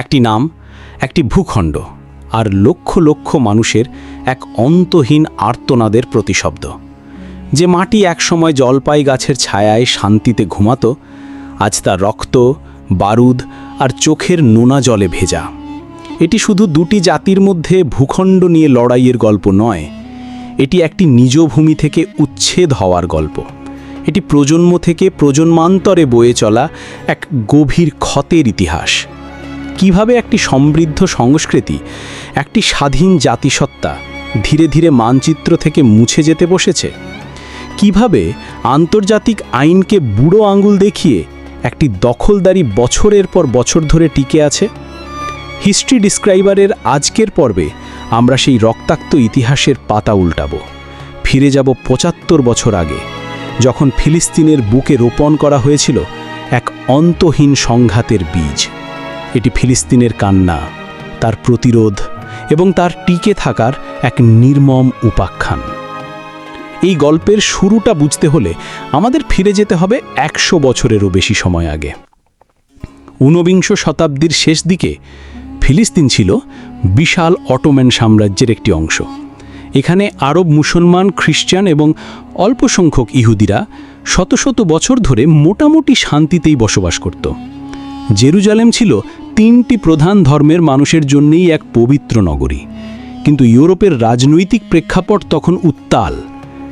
একটি নাম, একটি ভূখণ্ড আর লক্ষ লক্ষ মানুষের এক অন্তহীন আর্তনাদের প্রতিশব্দ। যে মাটি একসময় জলপাই গাছের ছায়ায় শান্তিতে ঘুমাতো, আজ তা রক্ত, বারুদ আর চোখের নোনা জলে ভেজা। এটি শুধু দুটি জাতির মধ্যে ভূখণ্ড নিয়ে লড়াইয়ের গল্প নয়, এটি একটি নিজ ভূমি থেকে উচ্ছেদ হওয়ার গল্প। এটি প্রজন্ম থেকে প্রজন্মান্তরে বয়ে চলা এক গভীর ক্ষতের ইতিহাস। কীভাবে একটি সমৃদ্ধ সংস্কৃতি, একটি স্বাধীন জাতিসত্তা ধীরে ধীরে মানচিত্র থেকে মুছে যেতে বসেছে? কীভাবে আন্তর্জাতিক আইনকে বুড়ো আঙ্গুল দেখিয়ে একটি দখলদারি বছরের পর বছর ধরে টিকে আছে? হিস্ট্রি ডিসক্রাইবারের আজকের পর্বে আমরা সেই রক্তাক্ত ইতিহাসের পাতা উল্টাব। ফিরে যাব পঁচাত্তর বছর আগে, যখন ফিলিস্তিনের বুকে রোপণ করা হয়েছিল এক অন্তহীন সংঘাতের বীজ। এটি ফিলিস্তিনের কান্না, তার প্রতিরোধ এবং তার টিকে থাকার এক নির্মম উপাখ্যান। এই গল্পের শুরুটা বুঝতে হলে আমাদের ফিরে যেতে হবে একশো বছরেরও বেশি সময় আগে। ঊনবিংশ শতাব্দীর শেষ দিকে ফিলিস্তিন ছিল বিশাল অটোম্যান সাম্রাজ্যের একটি অংশ। এখানে আরব মুসলমান, খ্রিস্টান এবং অল্প সংখ্যক ইহুদিরা শত শত বছর ধরে মোটামুটি শান্তিতেই বসবাস করত। জেরুজালেম ছিল তিনটি প্রধান ধর্মের মানুষের জন্যই এক পবিত্র নগরী। কিন্তু ইউরোপের রাজনৈতিক প্রেক্ষাপট তখন উত্তাল।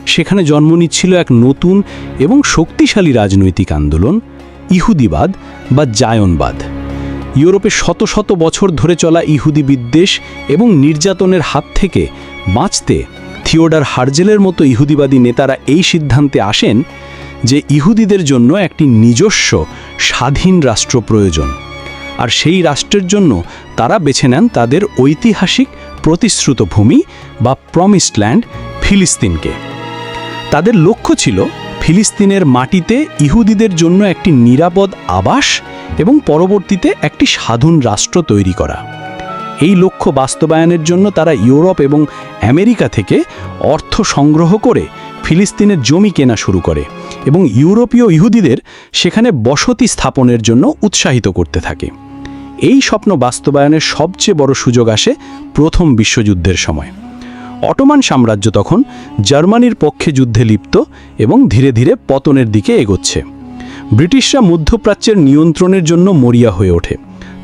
সেখানে জন্ম নিচ্ছিল এক নতুন এবং শক্তিশালী রাজনৈতিক আন্দোলন, ইহুদিবাদ বা জায়নবাদ। ইউরোপে শত শত বছর ধরে চলা ইহুদি বিদ্বেষ এবং নির্যাতনের হাত থেকে বাঁচতে থিওডার হার্জেলের মতো ইহুদিবাদী নেতারা এই সিদ্ধান্তে আসেন যে ইহুদিদের জন্য একটি নিজস্ব স্বাধীন রাষ্ট্র প্রয়োজন। আর সেই রাষ্ট্রের জন্য তারা বেছে নেন তাদের ঐতিহাসিক প্রতিশ্রুত ভূমি বা প্রমিসড ল্যান্ড ফিলিস্তিনকে। তাদের লক্ষ্য ছিল ফিলিস্তিনের মাটিতে ইহুদিদের জন্য একটি নিরাপদ আবাস এবং পরবর্তীতে একটি সাধুন রাষ্ট্র তৈরি করা। এই লক্ষ্য বাস্তবায়নের জন্য তারা ইউরোপ এবং আমেরিকা থেকে অর্থ সংগ্রহ করে ফিলিস্তিনের জমি কেনা শুরু করে এবং ইউরোপীয় ইহুদিদের সেখানে বসতি স্থাপনের জন্য উৎসাহিত করতে থাকে। এই স্বপ্ন বাস্তবায়নের সবচেয়ে বড় সুযোগ আসে প্রথম বিশ্বযুদ্ধের সময়। অটোমান সাম্রাজ্য তখন জার্মানির পক্ষে যুদ্ধে লিপ্ত এবং ধীরে ধীরে পতনের দিকে এগোচ্ছে। ব্রিটিশরা মধ্যপ্রাচ্যের নিয়ন্ত্রণের জন্য মরিয়া হয়ে ওঠে।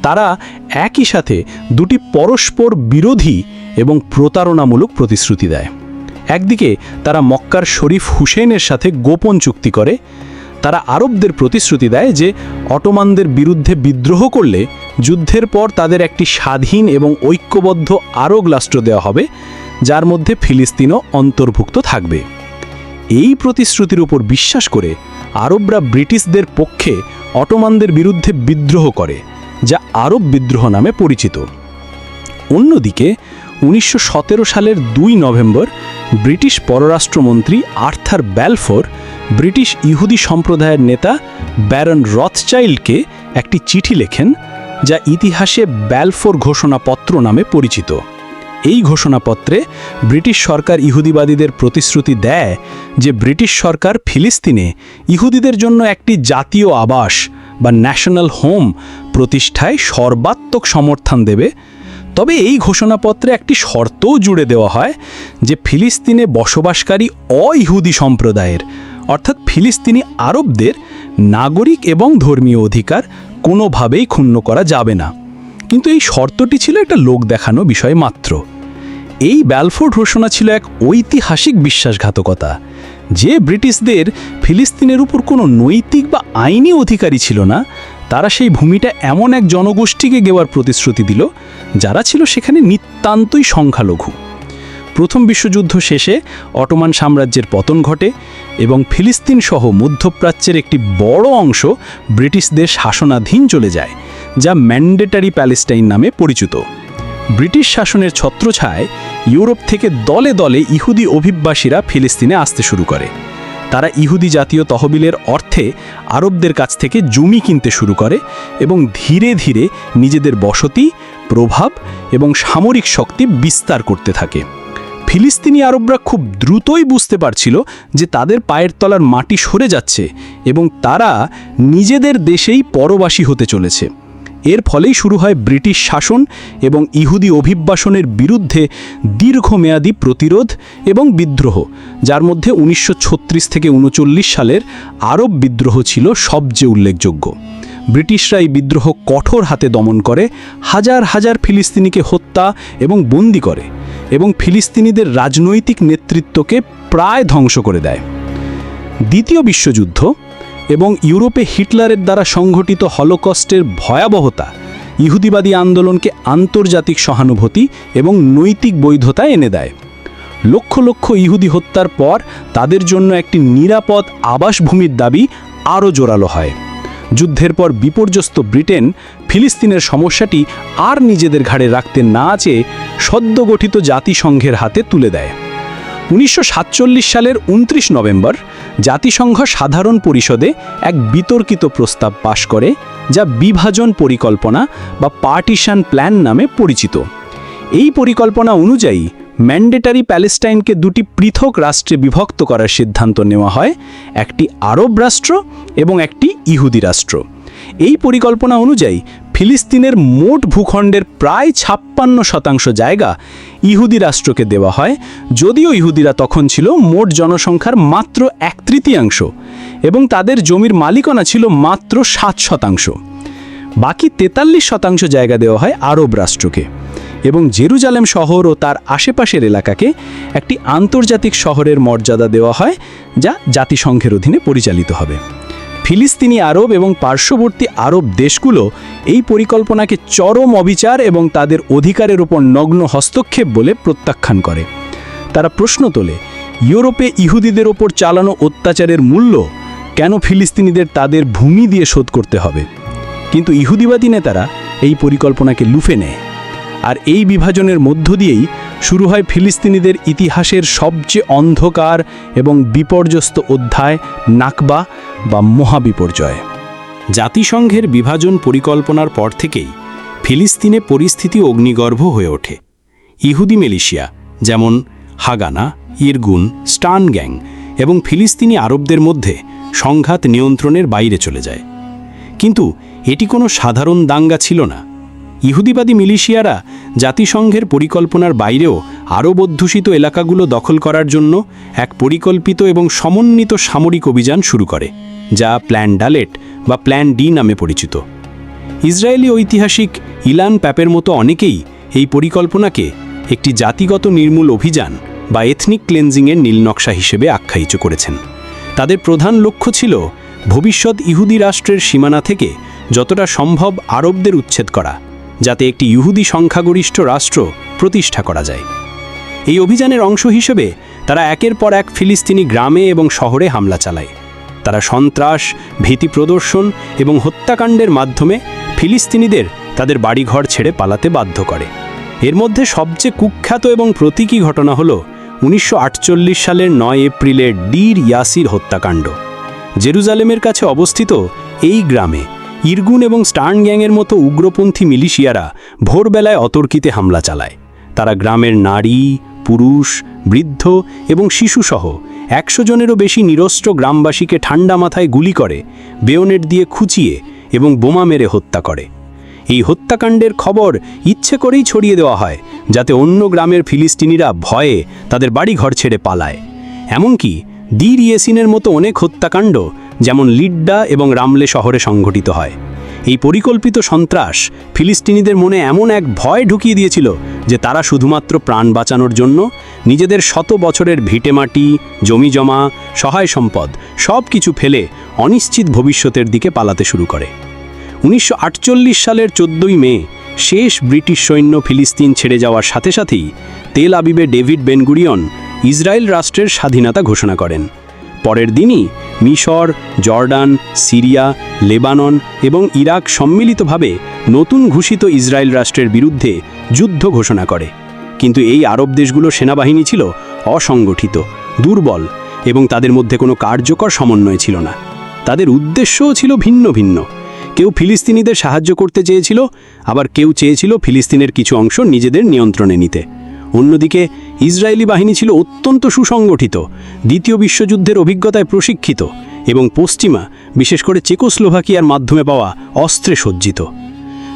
তারা একই সাথে দুটি পরস্পর বিরোধী এবং প্রতারণামূলক প্রতিশ্রুতি দেয়। একদিকে তারা মক্কার শরীফ হুসেনের সাথে গোপন চুক্তি করে তারা আরবদের প্রতিশ্রুতি দেয় যে অটোমানদের বিরুদ্ধে বিদ্রোহ করলে যুদ্ধের পর তাদের একটি স্বাধীন এবং ঐক্যবদ্ধ আরব রাষ্ট্র দেওয়া হবে, যার মধ্যে ফিলিস্তিনও অন্তর্ভুক্ত থাকবে। এই প্রতিশ্রুতির উপর বিশ্বাস করে আরবরা ব্রিটিশদের পক্ষে অটোমানদের বিরুদ্ধে বিদ্রোহ করে, যা আরব বিদ্রোহ নামে পরিচিত। অন্যদিকে উনিশশো সতেরো সালের দুই নভেম্বর, ব্রিটিশ পররাষ্ট্রমন্ত্রী আর্থার ব্যালফোর ব্রিটিশ ইহুদি সম্প্রদায়ের নেতা ব্যারন রথচাইল্ডকে একটি চিঠি লেখেন যা ইতিহাসে ব্যালফোর ঘোষণাপত্র নামে পরিচিত। এই ঘোষণাপত্রে ব্রিটিশ সরকার ইহুদিবাদীদের প্রতিশ্রুতি দেয় যে ব্রিটিশ সরকার ফিলিস্তিনে ইহুদিদের জন্য একটি জাতীয় আবাস বা ন্যাশনাল হোম প্রতিষ্ঠায় সর্বাত্মক সমর্থন দেবে তবে এই ঘোষণাপত্রে একটি শর্তও জুড়ে দেওয়া হয় যে ফিলিস্তিনে বসবাসকারী অইহুদি সম্প্রদায়ের, অর্থাৎ ফিলিস্তিনি আরবদের, নাগরিক এবং ধর্মীয় অধিকার কোনোভাবেই ক্ষুণ্ণ করা যাবে না। কিন্তু এই শর্তটি ছিল একটা লোক দেখানো বিষয় মাত্র। এই ব্যালফোর্ড ঘোষণা ছিল এক ঐতিহাসিক বিশ্বাসঘাতকতা, যে ব্রিটিশদের ফিলিস্তিনের উপর কোনো নৈতিক বা আইনি অধিকারী ছিল না তারা সেই ভূমিটা এমন এক জনগোষ্ঠীকে গেওয়ার প্রতিশ্রুতি দিল, যারা ছিল সেখানে নিতান্তই সংখ্যালঘু। প্রথম বিশ্বযুদ্ধ শেষে অটোমান সাম্রাজ্যের পতন ঘটে এবং ফিলিস্তিন সহ মধ্যপ্রাচ্যের একটি বড় অংশ ব্রিটিশদের শাসনাধীন চলে যায়, যা ম্যান্ডেটারি প্যালেস্টাইন নামে পরিচিত। ব্রিটিশ শাসনের ছত্রছায় ইউরোপ থেকে দলে দলে ইহুদি অভিবাসীরা ফিলিস্তিনে আসতে শুরু করে। তারা ইহুদি জাতীয় তহবিলের অর্থে আরবদের কাছ থেকে জমি কিনতে শুরু করে এবং ধীরে ধীরে নিজেদের বসতি, প্রভাব এবং সামরিক শক্তি বিস্তার করতে থাকে। ফিলিস্তিনি আরবরা খুব দ্রুতই বুঝতে পারছিল যে তাদের পায়ের তলার মাটি সরে যাচ্ছে এবং তারা নিজেদের দেশেই পরবাসী হতে চলেছে। এর ফলেই শুরু হয় ব্রিটিশ শাসন এবং ইহুদি অভিবাসনের বিরুদ্ধে দীর্ঘমেয়াদী প্রতিরোধ এবং বিদ্রোহ, যার মধ্যে উনিশশো ছত্রিশ থেকে উনচল্লিশ সালের আরব বিদ্রোহ ছিল সবচেয়ে উল্লেখযোগ্য। ব্রিটিশরা এই বিদ্রোহ কঠোর হাতে দমন করে, হাজার হাজার ফিলিস্তিনিকে হত্যা এবং বন্দি করে এবং ফিলিস্তিনিদের রাজনৈতিক নেতৃত্বকে প্রায় ধ্বংস করে দেয়। দ্বিতীয় বিশ্বযুদ্ধ এবং ইউরোপে হিটলারের দ্বারা সংঘটিত হলোকস্টের ভয়াবহতা, ইহুদিবাদী আন্দোলনকে আন্তর্জাতিক সহানুভূতি এবং নৈতিক বৈধতা এনে দেয়। লক্ষ লক্ষ ইহুদি হত্যার পর তাদের জন্য একটি নিরাপদ আবাসভূমির দাবি আরও জোরালো হয়। যুদ্ধের পর বিপর্যস্ত ব্রিটেন, ফিলিস্তিনের সমস্যাটি আর নিজেদের ঘাড়ে রাখতে না চেয়ে সদ্য গঠিত জাতিসংঘের হাতে তুলে দেয়। উনিশশো সাতচল্লিশ সালের উনত্রিশ নভেম্বর জাতিসংঘ সাধারণ পরিষদে এক বিতর্কিত প্রস্তাব পাশ করে, যা বিভাজন পরিকল্পনা বা পার্টিশন প্ল্যান নামে পরিচিত। এই পরিকল্পনা অনুযায়ী ম্যান্ডেটারি প্যালেস্টাইনকে দুটি পৃথক রাষ্ট্রে বিভক্ত করার সিদ্ধান্ত নেওয়া হয়, একটি আরব রাষ্ট্র এবং একটি ইহুদি রাষ্ট্র। এই পরিকল্পনা অনুযায়ী ফিলিস্তিনের মোট ভূখণ্ডের প্রায় ছাপ্পান্ন শতাংশ জায়গা ইহুদি রাষ্ট্রকে দেওয়া হয়, যদিও ইহুদিরা তখন ছিল মোট জনসংখ্যার মাত্র এক তৃতীয়াংশ এবং তাদের জমির মালিকানা ছিল মাত্র সাত শতাংশ। বাকি তেতাল্লিশ শতাংশ জায়গা দেওয়া হয় আরব রাষ্ট্রকে এবং জেরুজালেম শহর ও তার আশেপাশের এলাকাকে একটি আন্তর্জাতিক শহরের মর্যাদা দেওয়া হয়, যা জাতিসংঘের অধীনে পরিচালিত হবে। ফিলিস্তিনি আরব এবং পার্শ্ববর্তী আরব দেশগুলো এই পরিকল্পনাকে চরম অবিচার এবং তাদের অধিকারের উপর নগ্ন হস্তক্ষেপ বলে প্রত্যাখ্যান করে। তারা প্রশ্ন তোলে, ইউরোপে ইহুদিদের ওপর চালানো অত্যাচারের মূল্য কেন ফিলিস্তিনিদের তাদের ভূমি দিয়ে শোধ করতে হবে? কিন্তু ইহুদিবাদী নেতারা এই পরিকল্পনাকে লুফে নেয়। আর এই বিভাজনের মধ্য দিয়েই শুরু হয় ফিলিস্তিনিদের ইতিহাসের সবচেয়ে অন্ধকার এবং বিপর্যস্ত অধ্যায় নাকবা বা মহাবিপর্যয়। জাতিসংঘের বিভাজন পরিকল্পনার পর থেকেই ফিলিস্তিনে পরিস্থিতি অগ্নিগর্ভ হয়ে ওঠে। ইহুদি মিলিশিয়া যেমন হাগানা, ইরগুন, স্টান গ্যাং এবং ফিলিস্তিনি আরবদের মধ্যে সংঘাত নিয়ন্ত্রণের বাইরে চলে যায়। কিন্তু এটি কোনো সাধারণ দাঙ্গা ছিল না। ইহুদিবাদী মিলিশিয়ারা জাতিসংঘের পরিকল্পনার বাইরেও আরব অধ্যুষিত এলাকাগুলো দখল করার জন্য এক পরিকল্পিত এবং সমন্বিত সামরিক অভিযান শুরু করে, যা প্ল্যান ডালেট বা প্ল্যান ডি নামে পরিচিত। ইসরায়েলি ঐতিহাসিক ইলান প্যাপের মতো অনেকেই এই পরিকল্পনাকে একটি জাতিগত নির্মূল অভিযান বা এথনিক ক্লেন্সিংয়ের নীলনকশা হিসেবে আখ্যায়িত করেছেন। তাদের প্রধান লক্ষ্য ছিল ভবিষ্যৎ ইহুদি রাষ্ট্রের সীমানা থেকে যতটা সম্ভব আরবদের উচ্ছেদ করা যাতে একটি ইহুদি সংখ্যাগরিষ্ঠ রাষ্ট্র প্রতিষ্ঠা করা যায়। এই অভিযানের অংশ হিসেবে তারা একের পর এক ফিলিস্তিনি গ্রামে এবং শহরে হামলা চালায়। তারা সন্ত্রাস, ভীতি প্রদর্শন এবং হত্যাকাণ্ডের মাধ্যমে ফিলিস্তিনিদের তাদের বাড়িঘর ছেড়ে পালাতে বাধ্য করে। এর মধ্যে সবচেয়ে কুখ্যাত এবং প্রতীকী ঘটনা হল উনিশশো আটচল্লিশ সালের নয় এপ্রিলের ডির ইয়াসির হত্যাকাণ্ড। জেরুজালেমের কাছে অবস্থিত এই গ্রামে ইরগুন এবং স্টার্ন গ্যাংয়ের মতো উগ্রপন্থী মিলিশিয়ারা ভোরবেলায় অতর্কিতে হামলা চালায়। তারা গ্রামের নারী, পুরুষ, বৃদ্ধ এবং শিশুসহ একশো জনেরও বেশি নিরস্ত্র গ্রামবাসীকে ঠান্ডা মাথায় গুলি করে, বেয়নেট দিয়ে খুঁচিয়ে এবং বোমা মেরে হত্যা করে। এই হত্যাকাণ্ডের খবর ইচ্ছে করেই ছড়িয়ে দেওয়া হয়, যাতে অন্য গ্রামের ফিলিস্তিনিরা ভয়ে তাদের বাড়িঘর ছেড়ে পালায়। এমনকি দির ইয়েসিনের মতো অনেক হত্যাকাণ্ড যেমন লিড্ডা এবং রামলে শহরে সংঘটিত হয়। এই পরিকল্পিত সন্ত্রাস ফিলিস্তিনিদের মনে এমন এক ভয় ঢুকিয়ে দিয়েছিল যে তারা শুধুমাত্র প্রাণ বাঁচানোর জন্য নিজেদের শত বছরের ভিটেমাটি জমি জমা, সহায় সম্পদ সব কিছু ফেলে অনিশ্চিত ভবিষ্যতের দিকে পালাতে শুরু করে। উনিশশো আটচল্লিশ সালের চোদ্দই মে শেষ ব্রিটিশ সৈন্য ফিলিস্তিন ছেড়ে যাওয়ার সাথে সাথেই তেল আবিবে ডেভিড বেনগুরিয়ন ইসরায়েল রাষ্ট্রের স্বাধীনতা ঘোষণা করেন। পরের দিনই মিশর, জর্ডান, সিরিয়া, লেবানন এবং ইরাক সম্মিলিতভাবে নতুন ঘোষিত ইসরায়েল রাষ্ট্রের বিরুদ্ধে যুদ্ধ ঘোষণা করে। কিন্তু এই আরব দেশগুলোর সেনাবাহিনী ছিল অসংগঠিত, দুর্বল এবং তাদের মধ্যে কোনো কার্যকর সমন্বয় ছিল না। তাদের উদ্দেশ্যও ছিল ভিন্ন ভিন্ন। কেউ ফিলিস্তিনিদের সাহায্য করতে চেয়েছিল, আবার কেউ চেয়েছিল ফিলিস্তিনের কিছু অংশ নিজেদের নিয়ন্ত্রণে নিতে। অন্যদিকে ইসরায়েলি বাহিনী ছিল অত্যন্ত সুসংগঠিত, দ্বিতীয় বিশ্বযুদ্ধের অভিজ্ঞতায় প্রশিক্ষিত এবং পশ্চিমা, বিশেষ করে চেকোস্লোভাকিয়ার মাধ্যমে পাওয়া অস্ত্রে সজ্জিত।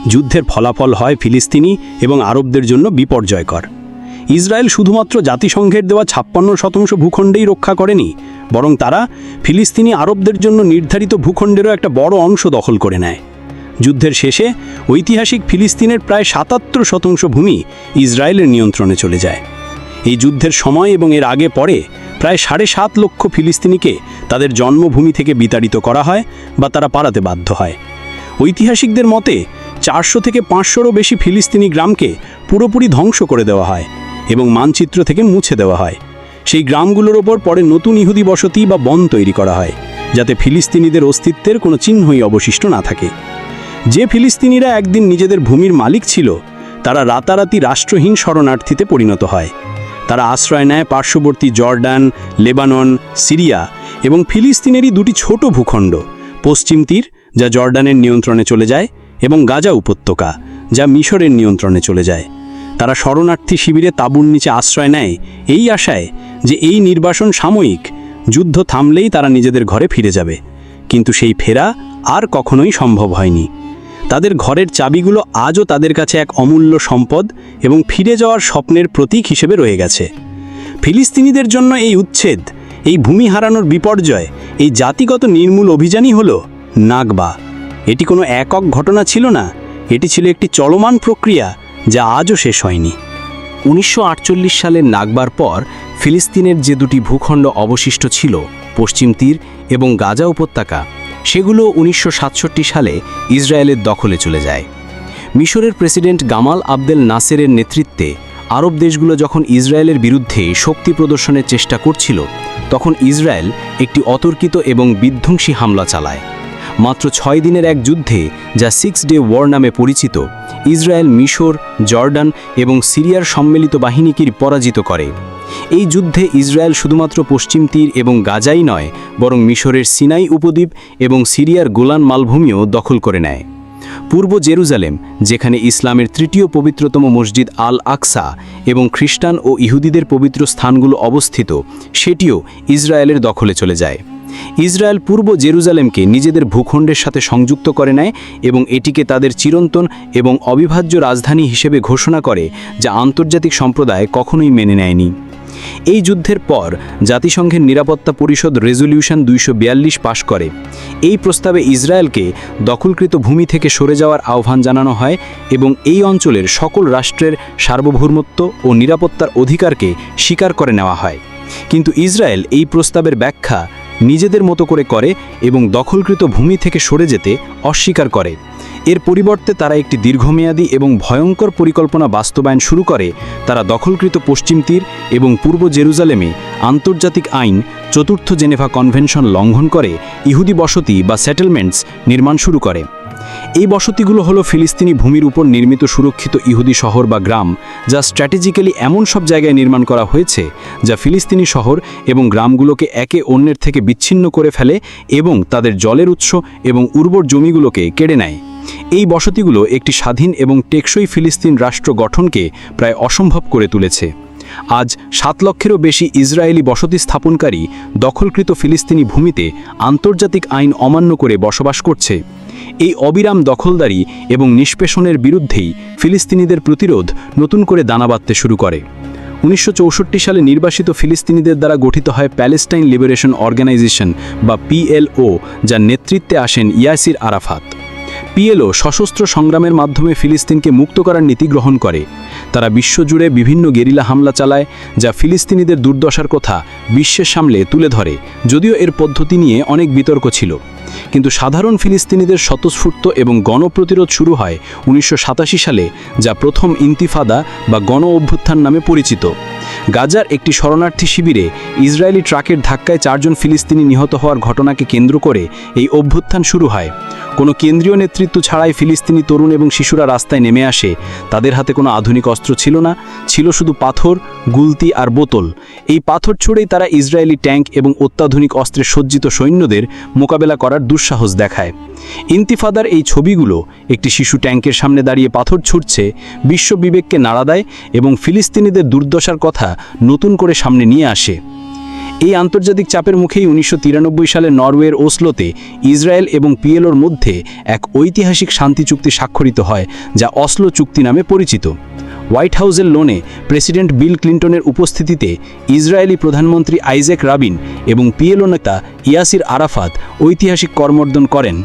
যুদ্ধের ফলাফল হয় ফিলিস্তিনি এবং আরবদের জন্য বিপর্যয়কর। ইসরায়েল শুধুমাত্র জাতিসংঘের দেওয়া ছাপ্পান্ন শতাংশ ভূখণ্ডেই রক্ষা করেনি, বরং তারা ফিলিস্তিনি আরবদের জন্য নির্ধারিত ভূখণ্ডেরও একটা বড় অংশ দখল করে নেয়। যুদ্ধের শেষে ঐতিহাসিক ফিলিস্তিনের প্রায় সাতাত্তর শতাংশ ভূমি ইসরায়েলের নিয়ন্ত্রণে চলে যায়। এই যুদ্ধের সময় এবং এর আগে পরে প্রায় সাড়ে সাত লক্ষ ফিলিস্তিনিকে তাদের জন্মভূমি থেকে বিতাড়িত করা হয় বা তারা পালাতে বাধ্য হয়। ঐতিহাসিকদের মতে চারশো থেকে পাঁচশোরও বেশি ফিলিস্তিনি গ্রামকে পুরোপুরি ধ্বংস করে দেওয়া হয় এবং মানচিত্র থেকে মুছে দেওয়া হয়। সেই গ্রামগুলোর ওপর পরে নতুন ইহুদি বসতি বা বন তৈরি করা হয়, যাতে ফিলিস্তিনিদের অস্তিত্বের কোনো চিহ্নই অবশিষ্ট না থাকে। যে ফিলিস্তিনিরা একদিন নিজেদের ভূমির মালিক ছিল, তারা রাতারাতি রাষ্ট্রহীন শরণার্থীতে পরিণত হয়। তারা আশ্রয় নেয় পার্শ্ববর্তী জর্ডান, লেবানন, সিরিয়া এবং ফিলিস্তিনেরই দুটি ছোট ভূখণ্ড, পশ্চিম তীর, যা জর্ডানের নিয়ন্ত্রণে চলে যায়, এবং গাজা উপত্যকা, যা মিশরের নিয়ন্ত্রণে চলে যায়। তারা শরণার্থী শিবিরে তাঁবুর নিচে আশ্রয় নেয়, এই আশায় যে এই নির্বাসন সাময়িক, যুদ্ধ থামলেই তারা নিজেদের ঘরে ফিরে যাবে। কিন্তু সেই ফেরা আর কখনোই সম্ভব হয়নি। তাদের ঘরের চাবিগুলো আজও তাদের কাছে এক অমূল্য সম্পদ এবং ফিরে যাওয়ার স্বপ্নের প্রতীক হিসেবে রয়ে গেছে। ফিলিস্তিনিদের জন্য এই উচ্ছেদ, এই ভূমি হারানোর বিপর্যয়, এই জাতিগত নির্মূল অভিযানই হল নাগবা। এটি কোনো একক ঘটনা ছিল না, এটি ছিল একটি চলমান প্রক্রিয়া যা আজও শেষ হয়নি। উনিশশো সালের নাগবার পর ফিলিস্তিনের যে দুটি ভূখণ্ড অবশিষ্ট ছিল, পশ্চিম তীর এবং গাজা উপত্যকা সেগুলো উনিশশো সাতষট্টি সালে ইসরায়েলের দখলে চলে যায়। মিশরের প্রেসিডেন্ট গামাল আবদেল নাসেরের নেতৃত্বে আরব দেশগুলো যখন ইসরায়েলের বিরুদ্ধে শক্তি প্রদর্শনের চেষ্টা করছিল, তখন ইসরায়েল একটি অতর্কিত এবং বিধ্বংসী হামলা চালায়। মাত্র ছয় দিনের এক যুদ্ধে, যা সিক্স ডে ওয়ার নামে পরিচিত, ইসরায়েল মিশর, জর্ডান এবং সিরিয়ার সম্মিলিত বাহিনীকে পরাজিত করে। এই যুদ্ধে ইসরায়েল শুধুমাত্র পশ্চিম তীর এবং গাজাই নয়, বরং মিশরের সিনাই উপদ্বীপ এবং সিরিয়ার গোলান মালভূমিও দখল করে নেয়। পূর্ব জেরুজালেম, যেখানে ইসলামের তৃতীয় পবিত্রতম মসজিদ আল আকসা এবং খ্রিস্টান ও ইহুদিদের পবিত্র স্থানগুলো অবস্থিত, সেটিও ইসরায়েলের দখলে চলে যায়। ইসরায়েল পূর্ব জেরুজালেমকে নিজেদের ভূখণ্ডের সাথে সংযুক্ত করে নেয় এবং এটিকে তাদের চিরন্তন এবং অবিভাজ্য রাজধানী হিসেবে ঘোষণা করে, যা আন্তর্জাতিক সম্প্রদায় কখনোই মেনে নেয়নি। এই যুদ্ধের পর জাতিসংঘের নিরাপত্তা পরিষদ রেজলিউশন দুইশো বিয়াল্লিশ পাশ করে। এই প্রস্তাবে ইসরায়েলকে দখলকৃত ভূমি থেকে সরে যাওয়ার আহ্বান জানানো হয় এবং এই অঞ্চলের সকল রাষ্ট্রের সার্বভৌমত্ব ও নিরাপত্তার অধিকারকে স্বীকার করে নেওয়া হয়। কিন্তু ইসরায়েল এই প্রস্তাবের ব্যাখ্যা নিজেদের মতো করে করে এবং দখলকৃত ভূমি থেকে সরে যেতে অস্বীকার করে। এর পরিবর্তে তারা একটি দীর্ঘমেয়াদী এবং ভয়ঙ্কর পরিকল্পনা বাস্তবায়ন শুরু করে। তারা দখলকৃত পশ্চিম তীর এবং পূর্ব জেরুজালেমে আন্তর্জাতিক আইন, চতুর্থ জেনেভা কনভেনশন লঙ্ঘন করে, ইহুদি বসতি বা সেটেলমেন্টস নির্মাণ শুরু করে। এই বসতিগুলো হলো ফিলিস্তিনি ভূমির উপর নির্মিত সুরক্ষিত ইহুদি শহর বা গ্রাম, যা স্ট্র্যাটেজিক্যালি এমন সব জায়গায় নির্মাণ করা হয়েছে, যা ফিলিস্তিনি শহর এবং গ্রামগুলোকে একে অন্যের থেকে বিচ্ছিন্ন করে ফেলে এবং তাদের জলের উৎস এবং উর্বর জমিগুলোকে কেড়ে নেয়। এই বসতিগুলো একটি স্বাধীন এবং টেকসই ফিলিস্তিন রাষ্ট্র গঠনকে প্রায় অসম্ভব করে তুলেছে। আজ সাত লক্ষেরও বেশি ইসরায়েলি বসতি স্থাপনকারী দখলকৃত ফিলিস্তিনি ভূমিতে আন্তর্জাতিক আইন অমান্য করে বসবাস করছে। এই অবিরাম দখলদারি এবং নিষ্পেষণের বিরুদ্ধেই ফিলিস্তিনিদের প্রতিরোধ নতুন করে দানা বাঁধতে শুরু করে। উনিশশো চৌষট্টি সালে নির্বাসিত ফিলিস্তিনিদের দ্বারা গঠিত হয় প্যালেস্টাইন লিবারেশন অর্গানাইজেশন বা পিএলও যার নেতৃত্বে আসেন ইয়াসির আরাফাত। পিএলও সশস্ত্র সংগ্রামের মাধ্যমে ফিলিস্তিনকে মুক্ত করার নীতি গ্রহণ করে। তারা বিশ্বজুড়ে বিভিন্ন গেরিলা হামলা চালায়, যা ফিলিস্তিনিদের দুর্দশার কথা বিশ্বের সামনে তুলে ধরে, যদিও এর পদ্ধতি নিয়ে অনেক বিতর্ক ছিল। কিন্তু সাধারণ ফিলিস্তিনিদের স্বতঃস্ফূর্ত এবং গণপ্রতিরোধ শুরু হয় উনিশশো সাতাশি সালে, যা প্রথম ইন্তিফাদা বা গণ অভ্যুত্থান নামে পরিচিত। গাজার একটি শরণার্থী শিবিরে ইসরায়েলি ট্রাকের ধাক্কায় চারজন ফিলিস্তিনি নিহত হওয়ার ঘটনাকে কেন্দ্র করে এই অভ্যুত্থান শুরু হয়। কোনো কেন্দ্রীয় নেতৃত্ব ছাড়াই ফিলিস্তিনি তরুণ এবং শিশুরা রাস্তায় নেমে আসে, তাদের হাতে কোনো আধুনিক অস্ত্র ছিল না, ছিল শুধু পাথর, গুলতি আর বোতল। এই পাথর ছুড়েই তারা ইসরায়েলি ট্যাঙ্ক এবং অত্যাধুনিক অস্ত্রে সজ্জিত সৈন্যদের মোকাবেলা করার দুঃসাহস দেখায়। ইন্তিফাদার এই ছবিগুলো একটি শিশু ট্যাঙ্কের সামনে দাঁড়িয়ে পাথর ছুটছে বিশ্ব বিবেককে নাড়া দেয় এবং ফিলিস্তিনিদের দুর্দশার কথা নতুন করে সামনে নিয়ে আসে। এই আন্তর্জাতিক চাপের মুখেই উনিশশো তিরানব্বই সালে নরওয়ের ওসলোতে ইসরায়েল এবং পিএলওর মধ্যে এক ঐতিহাসিক শান্তি চুক্তি স্বাক্ষরিত হয়, যা অসলো চুক্তি নামে পরিচিত। হোয়াইট হাউসের লোনে প্রেসিডেন্ট বিল ক্লিন্টনের উপস্থিতিতে ইসরায়েলি প্রধানমন্ত্রী আইজেক রাবিন এবং পিএলও নেতা ইয়াসির আরাফাত ঐতিহাসিক কর্মর্দন করেন।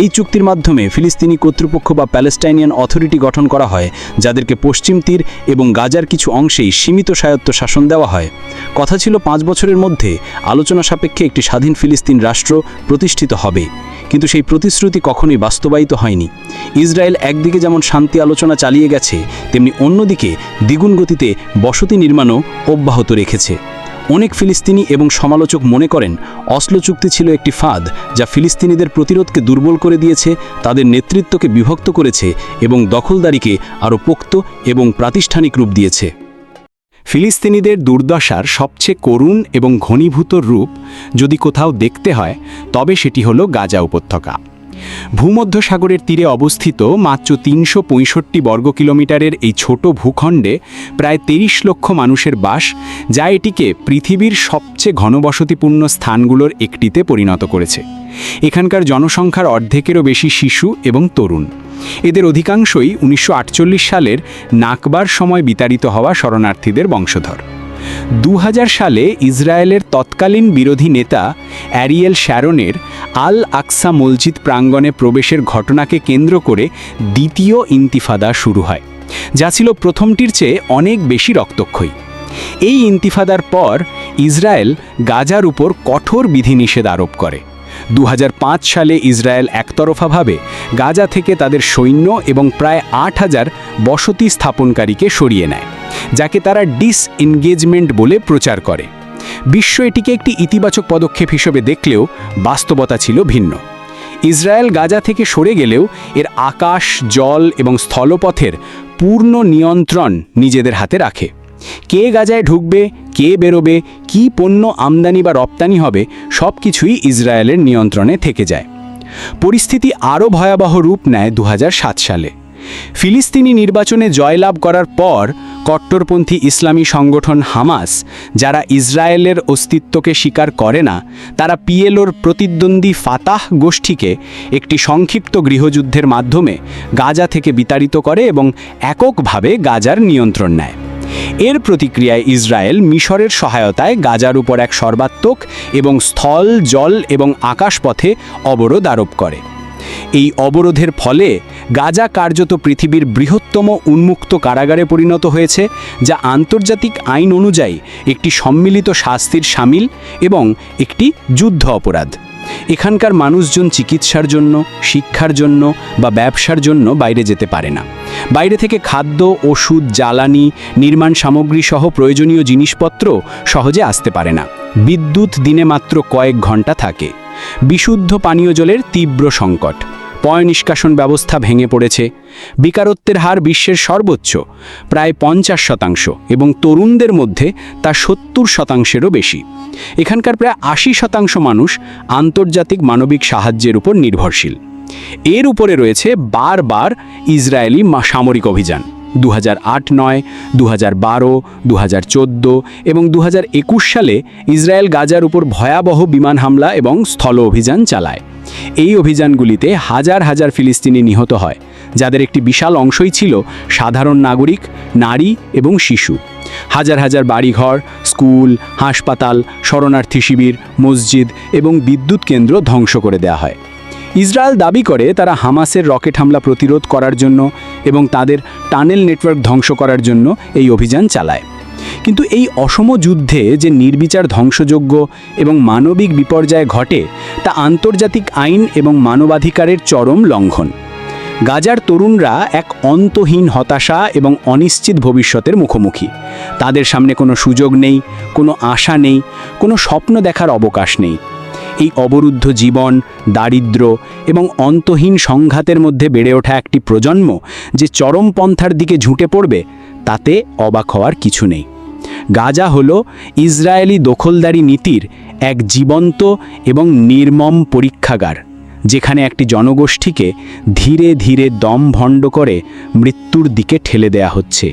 এই চুক্তির মাধ্যমে ফিলিস্তিনি কর্তৃপক্ষ বা প্যালেস্টাইনিয়ান অথরিটি গঠন করা হয়, যাদেরকে পশ্চিম তীর এবং গাজার কিছু অংশেই সীমিত স্বায়ত্ত শাসন দেওয়া হয়। কথা ছিল পাঁচ বছরের মধ্যে আলোচনা সাপেক্ষে একটি স্বাধীন ফিলিস্তিন রাষ্ট্র প্রতিষ্ঠিত হবে, কিন্তু সেই প্রতিশ্রুতি কখনোই বাস্তবায়িত হয়নি। ইসরায়েল একদিকে যেমন শান্তি আলোচনা চালিয়ে গেছে, তেমনি অন্যদিকে দ্বিগুণ গতিতে বসতি নির্মাণও অব্যাহত রেখেছে। অনেক ফিলিস্তিনি এবং সমালোচক মনে করেন, অসলো চুক্তি ছিল একটি ফাঁদ যা ফিলিস্তিনিদের প্রতিরোধকে দুর্বল করে দিয়েছে, তাদের নেতৃত্বকে বিভক্ত করেছে এবং দখলদারিকে আরও পোক্ত এবং প্রাতিষ্ঠানিক রূপ দিয়েছে। ফিলিস্তিনিদের দুর্দশার সবচেয়ে করুণ এবং ঘনীভূত রূপ যদি কোথাও দেখতে হয়, তবে সেটি হল গাজা উপত্যকা। ভূমধ্যসাগরের তীরে অবস্থিত মাত্র তিনশো পঁয়ষট্টি বর্গ কিলোমিটারের এই ছোট ভূখণ্ডে প্রায় তিরিশ লক্ষ মানুষের বাস, যা এটিকে পৃথিবীর সবচেয়ে ঘনবসতিপূর্ণ স্থানগুলোর একটিতে পরিণত করেছে। এখানকার জনসংখ্যার অর্ধেকেরও বেশি শিশু এবং তরুণ। এদের অধিকাংশই উনিশশো আটচল্লিশ সালের নাকবার সময় বিতাড়িত হওয়া শরণার্থীদের বংশধর। দু হাজার সালে ইসরায়েলের তৎকালীন বিরোধী নেতা অ্যারিয়েল শ্যারনের আল আকসা মসজিদ প্রাঙ্গণে প্রবেশের ঘটনাকে কেন্দ্র করে দ্বিতীয় ইন্তিফাদা শুরু হয়, যা ছিল প্রথমটির চেয়ে অনেক বেশি রক্তক্ষয়ী। এই ইন্তিফাদার পর ইসরায়েল গাজার উপর কঠোর বিধিনিষেধ আরোপ করে। দু হাজার পাঁচ সালে ইসরায়েল একতরফাভাবে গাজা থেকে তাদের সৈন্য এবং প্রায় আট হাজার বসতি স্থাপনকারীকে সরিয়ে নেয়, যাকে তারা ডিসএনগেজমেন্ট বলে প্রচার করে। বিশ্ব এটিকে একটি ইতিবাচক পদক্ষেপ হিসেবে দেখলেও বাস্তবতা ছিল ভিন্ন। ইসরায়েল গাজা থেকে সরে গেলেও এর আকাশ, জল এবং স্থলপথের পূর্ণ নিয়ন্ত্রণ নিজেদের হাতে রাখে। কে গাজায় ঢুকবে, কে বেরোবে, কি পণ্য আমদানি বা রপ্তানি হবে সব কিছুই ইসরায়েলের নিয়ন্ত্রণে থেকে যায়। পরিস্থিতি আরও ভয়াবহ রূপ নেয় দু হাজার সাত সালে। ফিলিস্তিনি নির্বাচনে জয়লাভ করার পর কট্টরপন্থী ইসলামী সংগঠন হামাস, যারা ইসরায়েলের অস্তিত্বকে স্বীকার করে না, তারা পিএলওর প্রতিদ্বন্দ্বী ফাতাহ গোষ্ঠীকে একটি সংক্ষিপ্ত গৃহযুদ্ধের মাধ্যমে গাজা থেকে বিতাড়িত করে এবং এককভাবে গাজার নিয়ন্ত্রণ নেয়। এর প্রতিক্রিয়ায় ইসরায়েল মিশরের সহায়তায় গাজার উপর এক সর্বাত্মক এবং স্থল, জল এবং আকাশপথে অবরোধ আরোপ করে। এই অবরোধের ফলে গাজা কার্যত পৃথিবীর বৃহত্তম উন্মুক্ত কারাগারে পরিণত হয়েছে, যা আন্তর্জাতিক আইন অনুযায়ী একটি সম্মিলিত শাস্তির সামিল এবং একটি যুদ্ধ অপরাধ। এখানকার মানুষজন চিকিৎসার জন্য, শিক্ষার জন্য বা ব্যবসার জন্য বাইরে যেতে পারে না। বাইরে থেকে খাদ্য, ওষুধ, জ্বালানি, নির্মাণ সামগ্রী সহ প্রয়োজনীয় জিনিসপত্র সহজে আসতে পারে না। বিদ্যুৎ দিনে মাত্র কয়েক ঘণ্টা থাকে। বিশুদ্ধ পানীয় জলের তীব্র সংকট। পয় নিষ্কাশন ব্যবস্থা ভেঙে পড়েছে। বেকারত্বের হার বিশ্বের সর্বোচ্চ, প্রায় পঞ্চাশ শতাংশ এবং তরুণদের মধ্যে তা সত্তর শতাংশেরও বেশি। এখানকার প্রায় আশি শতাংশ মানুষ আন্তর্জাতিক মানবিক সাহায্যের উপর নির্ভরশীল। এর উপরে রয়েছে বারবার ইসরায়েলি সামরিক অভিযান। দু হাজার আট নয় দু হাজার বারো দু হাজার চোদ্দ এবং দু হাজার একুশ সালে ইসরায়েল গাজার উপর ভয়াবহ বিমান হামলা এবং স্থল অভিযান চালায়। এই অভিযানগুলিতে হাজার হাজার ফিলিস্তিনি নিহত হয়, যাদের একটি বিশাল অংশই ছিল সাধারণ নাগরিক, নারী এবং শিশু। হাজার হাজার বাড়িঘর, স্কুল, হাসপাতাল, শরণার্থী শিবির, মসজিদ এবং বিদ্যুৎ কেন্দ্র ধ্বংস করে দেওয়া হয়। ইসরায়েল দাবি করে তারা হামাসের রকেট হামলা প্রতিরোধ করার জন্য এবং তাদের টানেল নেটওয়ার্ক ধ্বংস করার জন্য এই অভিযান চালায়। কিন্তু এই অসম যুদ্ধে যে নির্বিচার ধ্বংসযোগ্য এবং মানবিক বিপর্যয় ঘটে, তা আন্তর্জাতিক আইন এবং মানবাধিকারের চরম লঙ্ঘন। গাজার তরুণরা এক অন্তহীন হতাশা এবং অনিশ্চিত ভবিষ্যতের মুখোমুখি। তাদের সামনে কোনো সুযোগ নেই, কোনো আশা নেই, কোনো স্বপ্ন দেখার অবকাশ নেই। এই অবরুদ্ধ জীবন, দারিদ্র এবং অন্তহীন সংঘাতের মধ্যে বেড়ে ওঠা একটি প্রজন্ম যে চরমপন্থার দিকে ঝুঁটে পড়বে, তাতে অবাক হওয়ার কিছু নেই। গাজা হল ইসরায়েলি দখলদারি নীতির এক জীবন্ত এবং নির্মম পরীক্ষাগার, যেখানে একটি জনগোষ্ঠীকে ধীরে ধীরে দম ভণ্ড করে মৃত্যুর দিকে ঠেলে দেয়া হচ্ছে।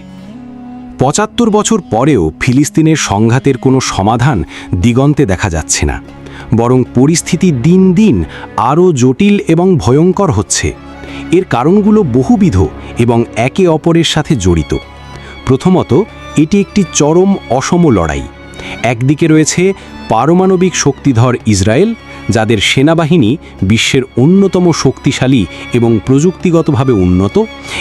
পঁচাত্তর বছর পরেও ফিলিস্তিনের সংঘাতের কোনো সমাধান দিগন্তে দেখা যাচ্ছে না। বরং পরিস্থিতি দিন দিন আরও জটিল এবং ভয়ঙ্কর হচ্ছে। এর কারণগুলো বহুবিধ এবং একে অপরের সাথে জড়িত। প্রথমত, এটি একটি চরম অসম লড়াই। একদিকে রয়েছে পারমাণবিক শক্তিধর ইসরায়েল যাদের সেনাবাহিনী বিশ্বের অন্যতম শক্তিশালী এবং প্রযুক্তিগতভাবে উন্নত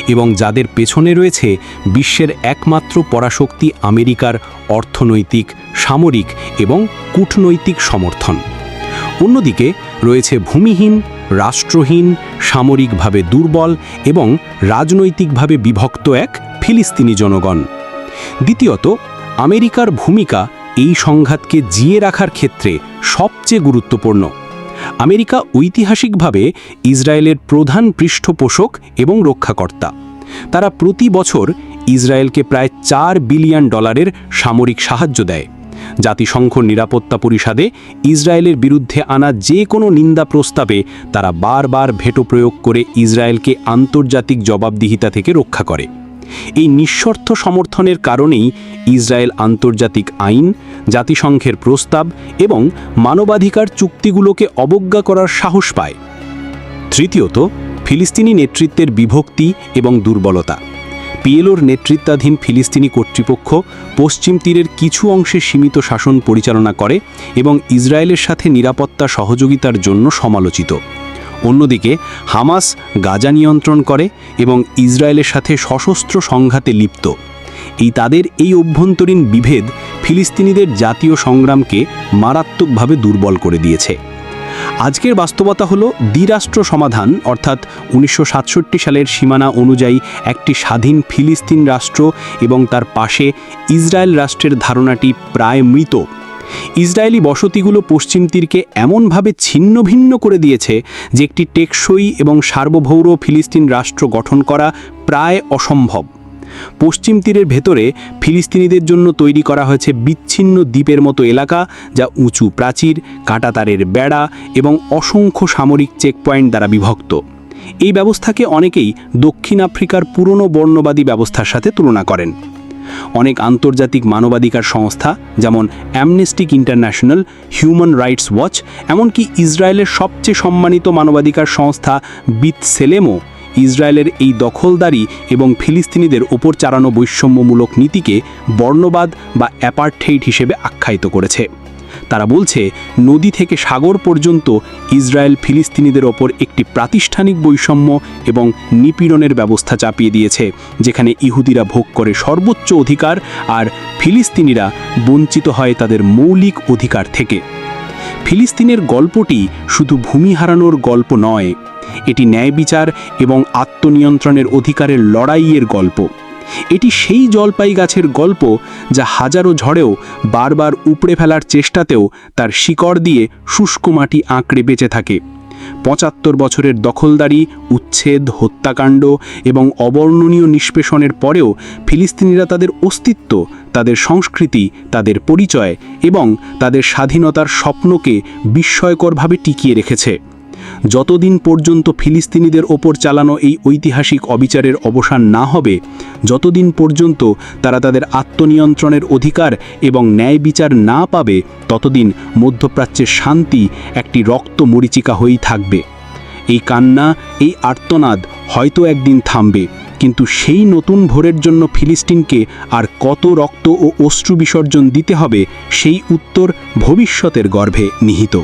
এবং যাদের পেছনে রয়েছে বিশ্বের একমাত্র পরাশক্তি আমেরিকার অর্থনৈতিক, সামরিক এবং কূটনৈতিক সমর্থন। অন্যদিকে রয়েছে ভূমিহীন, রাষ্ট্রহীন, সামরিকভাবে দুর্বল এবং রাজনৈতিকভাবে বিভক্ত এক ফিলিস্তিনি জনগণ। দ্বিতীয়ত, আমেরিকার ভূমিকা এই সংঘাতকে জিয়ে রাখার ক্ষেত্রে সবচেয়ে গুরুত্বপূর্ণ। আমেরিকা ঐতিহাসিকভাবে ইসরায়েলের প্রধান পৃষ্ঠপোষক এবং রক্ষাকর্তা। তারা প্রতি বছর ইসরায়েলকে প্রায় চার বিলিয়ন ডলারের সামরিক সাহায্য দেয়। জাতিসংঘ নিরাপত্তা পরিষদে ইসরায়েলের বিরুদ্ধে আনা যে কোনো নিন্দা প্রস্তাবে তারা বারবার ভেটো প্রয়োগ করে ইসরায়েলকে আন্তর্জাতিক জবাবদিহিতা থেকে রক্ষা করে। এই নিঃশর্ত সমর্থনের কারণেই ইসরায়েল আন্তর্জাতিক আইন, জাতিসংঘের প্রস্তাব এবং মানবাধিকার চুক্তিগুলোকে অবজ্ঞা করার সাহস পায়। তৃতীয়ত, ফিলিস্তিনি নেতৃত্বের বিভক্তি এবং দুর্বলতা। পিএলোর নেতৃত্বাধীন ফিলিস্তিনি কর্তৃপক্ষ পশ্চিম তীরের কিছু অংশে সীমিত শাসন পরিচালনা করে এবং ইসরায়েলের সাথে নিরাপত্তা সহযোগিতার জন্য সমালোচিত। অন্যদিকে, হামাস গাজা নিয়ন্ত্রণ করে এবং ইসরায়েলের সাথে সশস্ত্র সংঘাতে লিপ্ত। এই তাদের এই অভ্যন্তরীণ বিভেদ ফিলিস্তিনিদের জাতীয় সংগ্রামকে মারাত্মকভাবে দুর্বল করে দিয়েছে। আজকের বাস্তবতা হলো দ্বিরাষ্ট্র সমাধান, অর্থাৎ উনিশশো সাতষট্টি সালের সীমানা অনুযায়ী একটি স্বাধীন ফিলিস্তিন রাষ্ট্র এবং তার পাশে ইসরায়েল রাষ্ট্রের ধারণাটি প্রায় মৃত। ইসরায়েলি বসতিগুলো পশ্চিম তীরকে এমনভাবে ছিন্ন ভিন্ন করে দিয়েছে যে একটি টেকসই এবং সার্বভৌম ফিলিস্তিন রাষ্ট্র গঠন করা প্রায় অসম্ভব। পশ্চিম তীরের ভেতরে ফিলিস্তিনিদের জন্য তৈরি করা হয়েছে বিচ্ছিন্ন দ্বীপের মতো এলাকা যা উঁচু প্রাচীর, কাঁটাতারের বেড়া এবং অসংখ্য সামরিক চেকপয়েন্ট দ্বারা বিভক্ত। এই ব্যবস্থাকে অনেকেই দক্ষিণ আফ্রিকার পুরনো বর্ণবাদী ব্যবস্থার সাথে তুলনা করেন। অনেক আন্তর্জাতিক মানবাধিকার সংস্থা, যেমন Amnesty International Human Rights Watch এমনকি ইসরায়েলের সবচেয়ে সম্মানিত মানবাধিকার সংস্থা বিত সেলেমো ইসরায়েলের এই দখলদারি এবং ফিলিস্তিনিদের ওপর চালানো বৈষম্যমূলক নীতিকে বর্ণবাদ বা অ্যাপার্টেইট হিসেবে আখ্যায়িত করেছে। তারা বলছে, নদী থেকে সাগর পর্যন্ত ইসরায়েল ফিলিস্তিনিদের ওপর একটি প্রাতিষ্ঠানিক বৈষম্য এবং নিপীড়নের ব্যবস্থা চাপিয়ে দিয়েছে, যেখানে ইহুদিরা ভোগ করে সর্বোচ্চ অধিকার আর ফিলিস্তিনিরা বঞ্চিত হয় তাদের মৌলিক অধিকার থেকে। ফিলিস্তিনের গল্পটি শুধু ভূমি হারানোর গল্প নয়, এটি ন্যায় বিচার এবং আত্মনিয়ন্ত্রণের অধিকারের লড়াইয়ের গল্প। এটি সেই জলপাই গাছের গল্প যা হাজারো ঝড়েও বারবার উপড়ে ফেলার চেষ্টাতেও তার শিকড় দিয়ে শুষ্ক মাটি আঁকড়ে বেঁচে থাকে। পঁচাত্তর বছরের দখলদারি, উচ্ছেদ, হত্যাকাণ্ড এবং অবর্ণনীয় নিষ্পেষণের পরেও ফিলিস্তিনিরা তাদের অস্তিত্ব, তাদের সংস্কৃতি, তাদের পরিচয় এবং তাদের স্বাধীনতার স্বপ্নকে বিস্ময়করভাবে টিকিয়ে রেখেছে। যতদিন পর্যন্ত ফিলিস্তিনিদের ওপর চালানো এই ঐতিহাসিক অবিচারের অবসান না হবে, যতদিন পর্যন্ত তারা তাদের আত্মনিয়ন্ত্রণের অধিকার এবং ন্যায় বিচার না পাবে, ততদিন মধ্যপ্রাচ্যের শান্তি একটি রক্ত মরিচিকা হয়েই থাকবে। এই কান্না, এই আর্তনাদ হয়তো একদিন থামবে, কিন্তু সেই নতুন ভোরের জন্য ফিলিস্তিনকে আর কত রক্ত ও অশ্রু বিসর্জন দিতে হবে, সেই উত্তর ভবিষ্যতের গর্ভে নিহিত।